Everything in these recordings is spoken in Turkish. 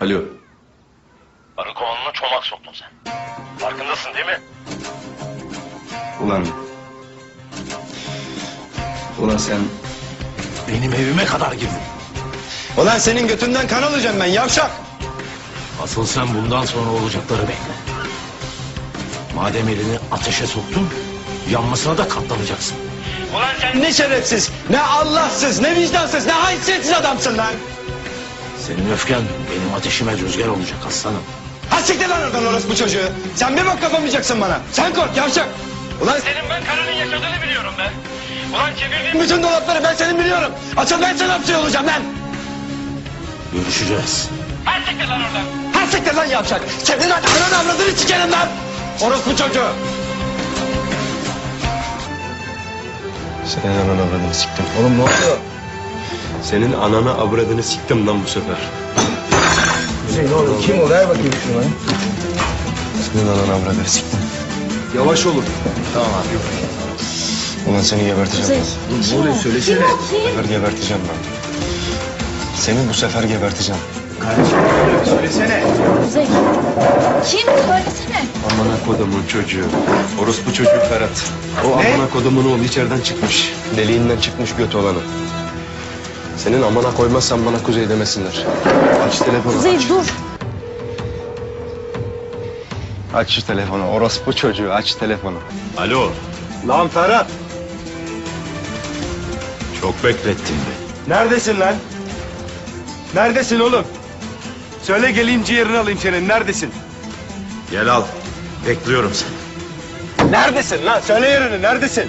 Alo. Arı kovanına çomak soktun sen. Farkındasın değil mi? Ulan. Ulan sen. Benim evime kadar girdin. Ulan senin götünden kan alacağım ben yavşak. Asıl sen bundan sonra olacakları bekle. Madem elini ateşe soktun, yanmasına da katlanacaksın. Ulan sen ne şerefsiz, ne Allahsız, ne vicdansız, ne haysiyetsiz adamsın lan. Senin öfken benim ateşime rüzgar olacak aslanım. Ha siktir lan oradan orospu çocuğu. Sen bir bak kapamayacaksın bana. Sen kork yavşak. Ulan senin ben karının yaşadığını biliyorum ben. Ulan çevirdiğin bütün dolapları ben senin biliyorum. Asıl ben sana hapsi olacağım lan. Görüşeceğiz. Ha siktir lan oradan. Ha siktir lan yavşak. Senin lan ananı avradını sikerim lan. Orospu çocuğu. Senin ananı avradını siktim. Oğlum ne oluyor? Senin ananı avradını siktim lan bu sefer. Ne oldu? Kim o? Ver bakayım şunu bana. Senin ananı avradını siktim. Yavaş olun. Ulan seni geberteceğim. Ne oluyor? Söylesene. Bu sefer geberteceğim lan. Seni bu sefer geberteceğim. Söylesene. Kuzey. Kim? Söylesene. Amına kodumun çocuğu. Orospu çocuğu Ferhat. O amına kodumun oğlu içeriden çıkmış. Deliğinden çıkmış göt olanı. Senin amana koymazsan bana kuzey demesinler. Aç telefonu Kuzey aç. dur. Aç şu telefonu. Orospu çocuğu aç telefonu. Alo, Lan Ferhat. çok beklettin be. Neredesin lan? Neredesin oğlum? Söyle geleyim ciğerini alayım senin. Neredesin? Gel al, bekliyorum seni. Neredesin lan? Söyle yerini. Neredesin?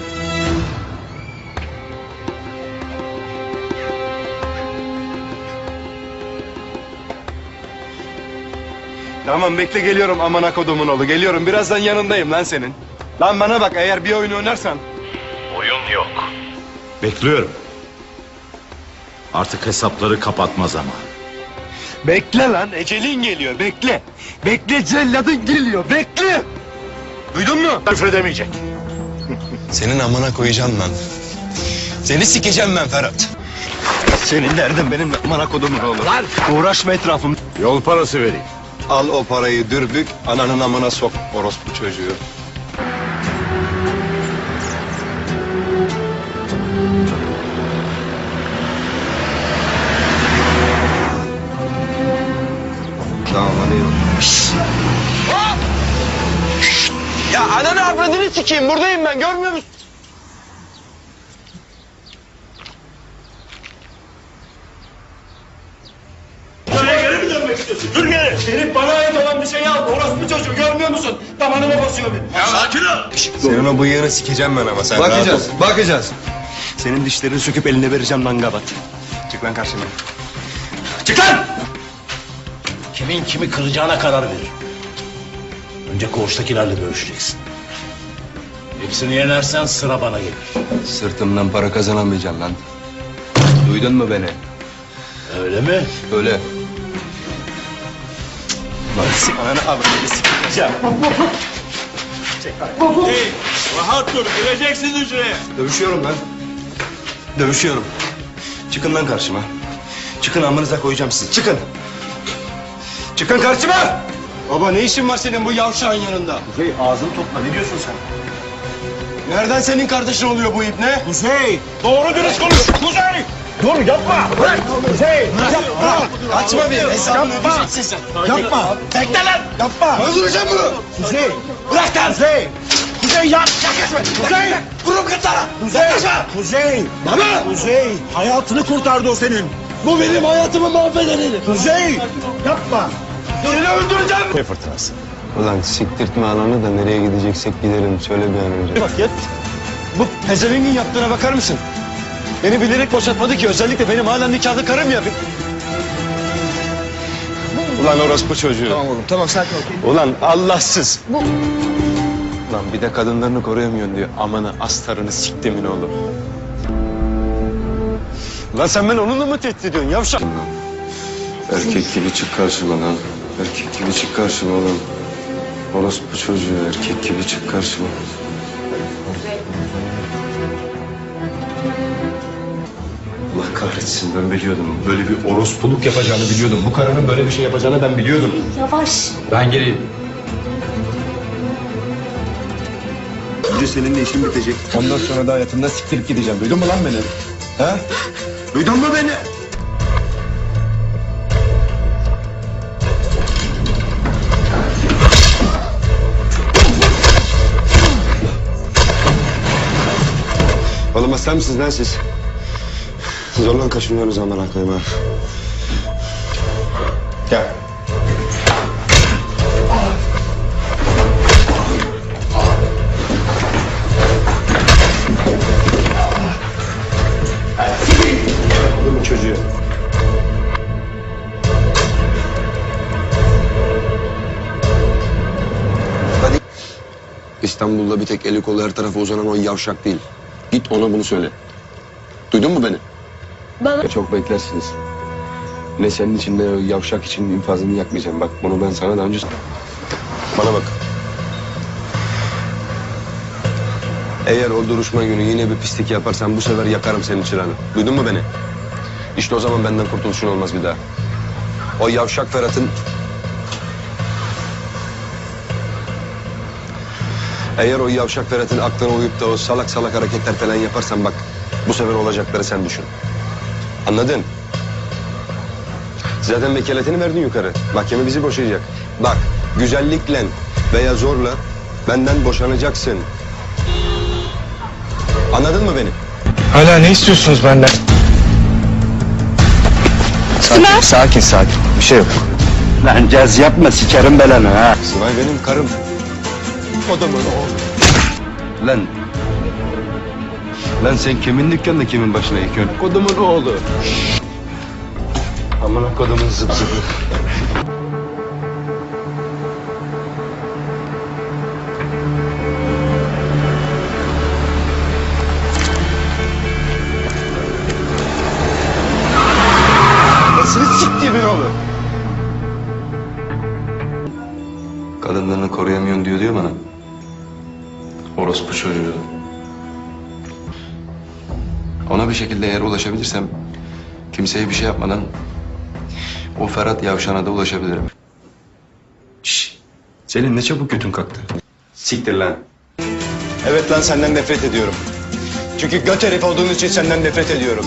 Tamam bekle geliyorum amına kodumun oğlu. Geliyorum. Birazdan yanındayım lan senin. Lan bana bak eğer bir oyun oynarsan. Oyun yok. Bekliyorum. Artık hesapları kapatma zamanı. Bekle lan. Ecelin geliyor. Bekle. Bekle celladın geliyor. Bekle. Duydun mu? Küfredemeyecek. Senin amına koyacağım lan. Seni sikeceğim ben Ferhat. Senin derdin benim amına kodumun oğlu. Lan! Uğraşma etrafım. Yol parası vereyim. Al o parayı dürbük, ananın amına sok orospu çocuğu. Tamam hadi. Ya ananı avradını sikeyim buradayım ben görmüyor musun? Herif bana ait olan bir şeyi aldı. Orospu çocuğu görmüyor musun? Damarıma basıyor benim. Ya sakin ol. Senin o bıyığını sikeceğim ben ama sen rahat Bakacağız, ol. bakacağız. Senin dişlerini söküp eline vereceğim lan gavat. Çık lan karşıma. Çık lan! Kimin kimi kıracağına karar verir. Önce koğuştakilerle görüşeceksin. Hepsini yenersen sıra bana gelir. Sırtımdan para kazanamayacaksın lan. Duydun mu beni? Öyle mi? Öyle. Sik ananı avradını sikeceğim. Hey, rahat dur. Gireceksin hücreye. Dövüşüyorum lan. Dövüşüyorum. Çıkın lan karşıma. Çıkın amınıza koyacağım sizi. Çıkın. Çıkın karşıma. Baba ne işin var senin bu yavşağın yanında? Kuzey ağzını topla. Ne diyorsun sen? Nereden senin kardeşin oluyor bu ip ne? Kuzey. Doğru dürüst konuş. Kuzey. Dur yapma. Bırak. Kuzey. Yapma. Açma bir hesabını ödeyeceksin sen. Yapma. Bekle lan. Yapma. Öldüreceğim bunu. Kuzey. Bırak lan. Kuzey. Kuzey yap. Yaklaşma. Kuzey. Vurup kırtlara. Kuzey. Kuzey. Baba. Kuzey. Hayatını kurtardı o senin. Bu benim hayatımı mahvedeni. Kuzey. Yapma. Seni öldüreceğim. Ne fırtınası? Ulan siktirtme ananı da nereye gideceksek gidelim. Söyle bir an önce. Bak yat. Bu pezevengin yaptığına bakar mısın? Beni bilerek boşaltmadı ki özellikle benim hala nikahlı karım ya. Ulan orospu çocuğu. Tamam oğlum tamam sakin ol. Ulan Allahsız. Bu Lan bir de kadınlarını koruyamıyorsun diyor. Amanı astarını siktimin oğlum. Lan sen ben onunla mı tehdit ediyorsun yavşak? Erkek gibi çık karşıma lan. Erkek gibi çık karşıma oğlum. Orospu çocuğu erkek gibi çık karşıma. Kahretsin. ben biliyordum. Böyle bir orospuluk yapacağını biliyordum. Bu karının böyle bir şey yapacağını ben biliyordum. Yavaş. Ben geleyim. Önce seninle işim bitecek. Ondan sonra da hayatımda siktirip gideceğim. Duydun mu lan beni? He? Duydun mu beni? Oğlum hasta mısınız lan siz? Zorlan kaşınıyorsunuz amına koyayım ha. Gel. Oğlum çocuğu. Hadi. İstanbul'da bir tek eli kolu her tarafa uzanan o yavşak değil. Git ona bunu söyle. Duydun mu beni? Baba. Çok beklersiniz. Ne senin için ne yavşak için infazını yakmayacağım. Bak bunu ben sana daha önce... Bana bak. Eğer o duruşma günü yine bir pislik yaparsan bu sefer yakarım senin çırağını. Duydun mu beni? İşte o zaman benden kurtuluşun olmaz bir daha. O yavşak Ferhat'ın... Eğer o yavşak Ferhat'ın aklına uyup da o salak salak hareketler falan yaparsan bak... Bu sefer olacakları sen düşün. Anladın? Zaten vekaletini verdin yukarı. Mahkeme bizi boşayacak. Bak güzellikle veya zorla benden boşanacaksın. Anladın mı beni? Hala ne istiyorsunuz benden? Sakin, sakin, sakin. Bir şey yok. Lan caz yapma sikerim belanı ha. Sivay benim karım. O da böyle o. Lan. Lan sen kimin dükkanında kimin başına yıkıyorsun? Kodumun oğlu. Amına kodumun zıp zıpı. Nasıl siktiğimin oğlu? Kadınlarını koruyamıyorsun diyor diyor bana. Orospu çocuğu. Ona bir şekilde eğer ulaşabilirsem kimseye bir şey yapmadan o Ferhat Yavşan'a da ulaşabilirim. Şşş. Selin ne çabuk götün kalktı. Siktir lan. Evet lan senden nefret ediyorum. Çünkü göt herif olduğun için senden nefret ediyorum.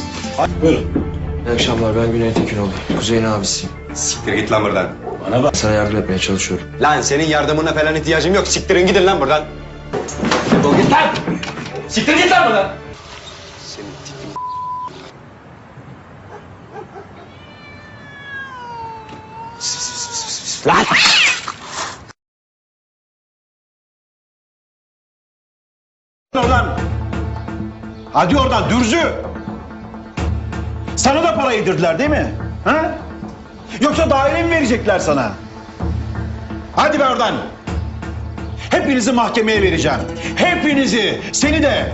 İyi akşamlar ben Güney Tekinoğlu. Kuzey'in abisiyim. Siktir git lan buradan. Sana yardım etmeye çalışıyorum. Lan senin yardımına falan ihtiyacım yok. Siktirin gidin lan buradan. Defol git lan. Siktir git lan buradan. Lan. Oradan. Hadi oradan dürzü. Sana da para yedirdiler değil mi? Ha? Yoksa daire mi verecekler sana? Hadi be oradan. Hepinizi mahkemeye vereceğim. Hepinizi. Seni de.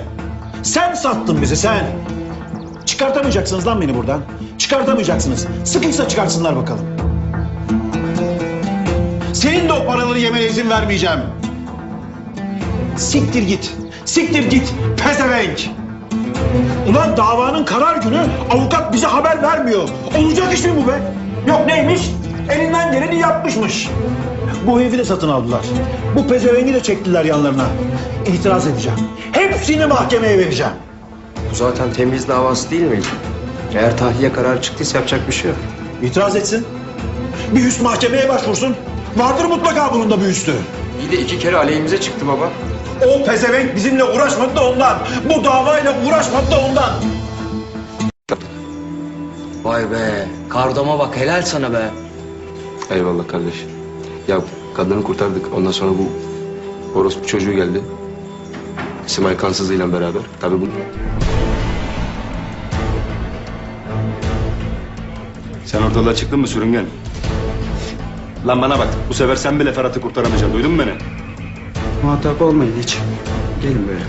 Sen sattın bizi sen. Çıkartamayacaksınız lan beni buradan. Çıkartamayacaksınız. Sıkıysa çıkarsınlar bakalım. Senin de o paraları yemene izin vermeyeceğim. Siktir git. Siktir git. Pezevenk. Ulan davanın karar günü avukat bize haber vermiyor. Olacak iş mi bu be? Yok neymiş? Elinden geleni yapmışmış. Bu evi de satın aldılar. Bu pezevengi de çektiler yanlarına. İtiraz edeceğim. Hepsini mahkemeye vereceğim. Bu zaten temiz davası değil miydi? Eğer tahliye kararı çıktıysa yapacak bir şey yok. İtiraz etsin. Bir üst mahkemeye başvursun. Vardır mutlaka bunun da bir üstü. İyi de iki kere aleyhimize çıktı baba. O pezevenk bizimle uğraşmadı da ondan. Bu davayla uğraşmadı da ondan. Vay be. Kardama bak helal sana be. Eyvallah kardeş. Ya kadını kurtardık. Ondan sonra bu orospu çocuğu geldi. Simay kansızıyla beraber. Tabii bu... Sen ortalığa çıktın mı sürüngen? Lan bana bak. Bu sefer sen bile Ferhat'ı kurtaramayacaksın. Duydun mu beni? Muhatap olmayın hiç. Gelin böyle.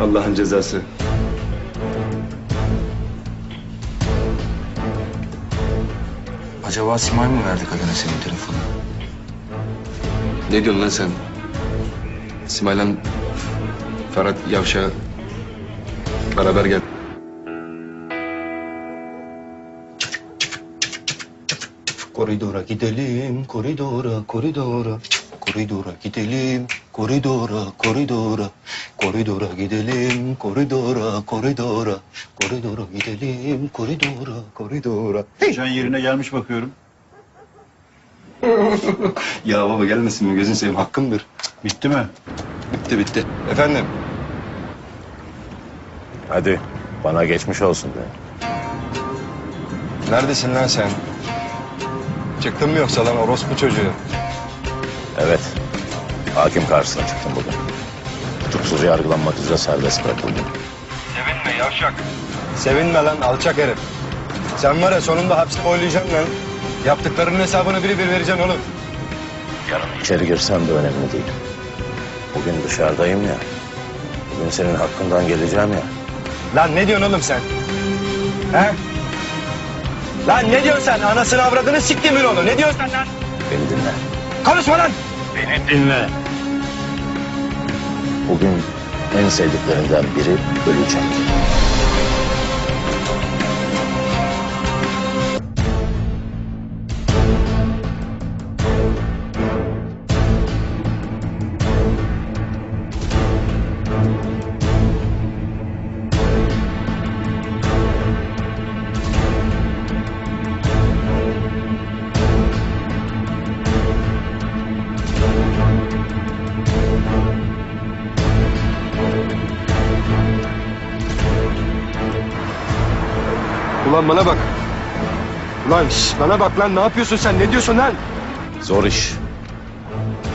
Allah'ın cezası. Acaba Simay mı verdi kadına senin telefonunu? Ne diyorsun lan sen? Simay'la Ferhat Yavşa Beraber gel. Koridora gidelim, koridora, koridora. Koridora gidelim, koridora, koridora. Koridora gidelim, koridora, koridora. Koridora gidelim, koridora, koridora. Can yerine gelmiş bakıyorum. Ya baba gelmesin mi gözün seveyim hakkımdır. Bitti mi? Bitti bitti. Efendim? Hadi bana geçmiş olsun de. Neredesin lan sen? Çıktın mı yoksa lan orospu çocuğu? Evet. Hakim karşısına çıktım bugün. Tutuksuz yargılanmak üzere serbest bırakıldım. Sevinme yavşak. Sevinme lan alçak herif. Sen var ya sonunda hapse boylayacaksın lan. Yaptıklarının hesabını biri bir vereceksin oğlum. Yarın içeri girsem de önemli değil. Bugün dışarıdayım ya. Bugün senin hakkından geleceğim ya. Lan ne diyorsun oğlum sen? He? Lan ne diyorsun sen? Anasını avradını siktimin oğlu. Ne diyorsun sen lan? Beni dinle. Konuşma lan! Beni dinle. Bugün en sevdiklerinden biri ölecek. Ulan bana bak. Ulan şş, bana bak lan ne yapıyorsun sen? Ne diyorsun lan? Zor iş.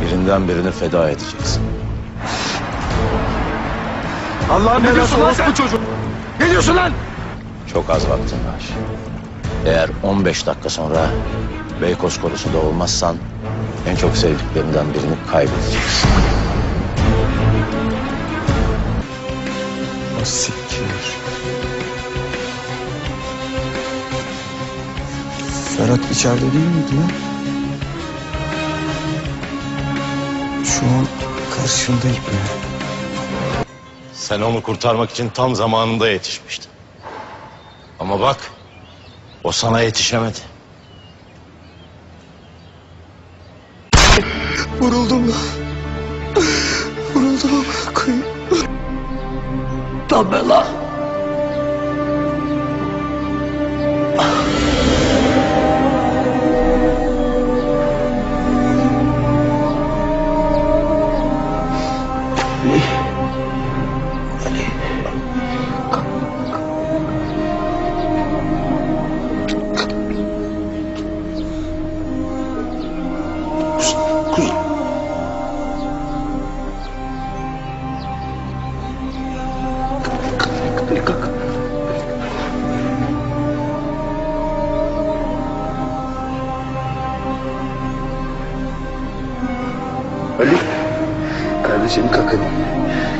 Birinden birini feda edeceksin. Allah'ın ne diyorsun lan sen? çocuk. Ne diyorsun lan? Çok az vaktin var. Eğer 15 dakika sonra Beykoz konusunda olmazsan en çok sevdiklerinden birini kaybedeceksin. Siktir. Ferhat içeride değil miydi ya? Şu an karşımdayım ya. Sen onu kurtarmak için tam zamanında yetişmiştin. Ama bak, o sana yetişemedi. Vuruldum. Vuruldum. Koyayım. Tabii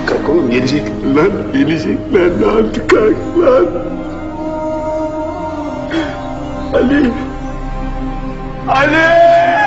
kalk oğlum gelecek lan. Gelecekler lan. Kalk lan. Ali. Ali.